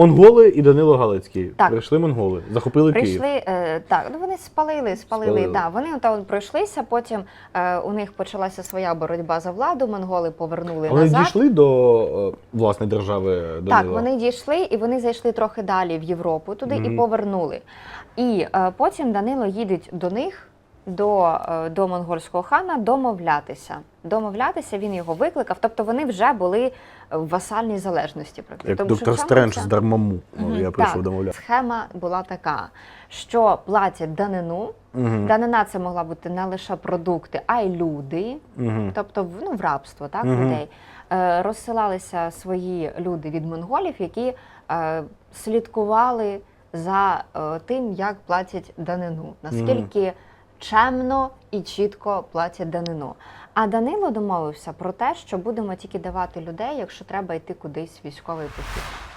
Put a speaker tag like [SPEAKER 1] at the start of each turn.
[SPEAKER 1] монголи і Данило Галицький.
[SPEAKER 2] Так.
[SPEAKER 1] Прийшли монголи, захопили Київ.
[SPEAKER 2] Прийшли е, так, ну вони спалили, спалили.
[SPEAKER 1] Спалили.
[SPEAKER 2] Да, вони от пройшлися. Потім е, у них почалася своя боротьба за владу. Монголи повернули
[SPEAKER 1] Вони
[SPEAKER 2] назад.
[SPEAKER 1] дійшли до е, власної держави Данила?
[SPEAKER 2] Так, вони дійшли і вони зайшли трохи далі в Європу туди і повернули. І е, потім Данило їде до них, до, е, до монгольського хана, домовлятися. Домовлятися він його викликав. Тобто вони вже були в васальній залежності.
[SPEAKER 1] Як
[SPEAKER 2] Тому
[SPEAKER 1] доктор Стрендж
[SPEAKER 2] ця-
[SPEAKER 1] з Дармаму.
[SPEAKER 2] Мгм,
[SPEAKER 1] Я прийшов домовляти.
[SPEAKER 2] Схема була така, що платять данину.
[SPEAKER 1] Угу.
[SPEAKER 2] Данина це могла бути не лише продукти, а й люди.
[SPEAKER 1] Угу.
[SPEAKER 2] тобто ну, в рабство так,
[SPEAKER 1] Мгм.
[SPEAKER 2] людей. Е, розсилалися свої люди від монголів, які е, слідкували за е, тим, як платять данину, наскільки чемно і чітко платять данину. А Данило домовився про те, що будемо тільки давати людей, якщо треба йти кудись військовий похід.